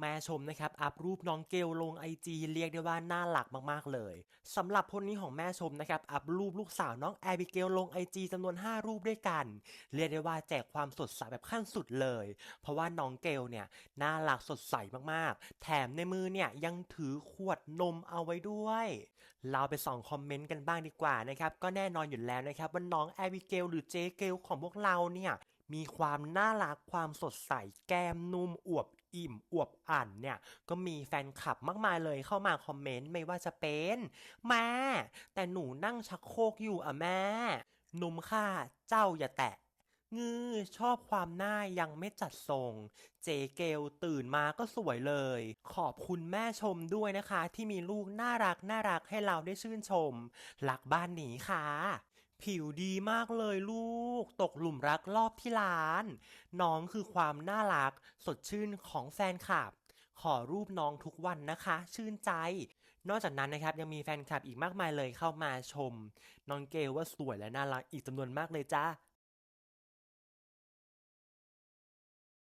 แม่ชมนะครับ อัพรูปน้องเกลลงไอจีเรียกได้ว่าน่ารักมากๆเลยสำหรับคนนี้ของแม่ชมนะครับ อัพรูปลูกสาวน้องแอบิเกลลงไอจีจำนวน 5 รูปด้วยกัน เรียกได้ว่าแจกความสดใสแบบขั้นสุดเลย เพราะว่าน้องเกลเนี่ยน่ารักสดใสมากๆ แถมในมือเนี่ยยังถือขวดนมเอาไว้ด้วย เราไปส่องคอมเมนต์กันบ้างดีกว่านะครับ ก็แน่นอนอยู่แล้วนะครับว่าน้องแอบิเกลหรือเจเกลของพวกเราเนี่ย มีความน่ารักความสดใสแก้มนุ่มอวบอิ่มอวบอ่านเนี่ย ก็มีแฟนคลับมากมายเลยเข้ามาคอมเมนต์ไม่ว่าจะเป็นแม่แต่หนูนั่งชักโครกอยู่อะแม่หนุ่มค่ะเจ้าอย่าแตะงือชอบความหน้ายังไม่จัดทรง เจเกลตื่นมาก็สวยเลย ขอบคุณแม่ชมด้วยนะคะ ที่มีลูกน่ารักน่ารักให้เราได้ชื่นชมรักบ้านหนีค่ะ ผิวดีมากเลยลูก ตกหลุมรักรอบที่ร้าน น้องคือความน่ารัก สดชื่นของแฟนคลับ ขอรูปน้องทุกวันนะคะ ชื่นใจ นอกจากนั้นนะครับยังมีแฟนคลับอีกมากมายเลยเข้ามาชม น้องเกลว่าสวยและน่ารักอีกจำนวนมากเลยจ้า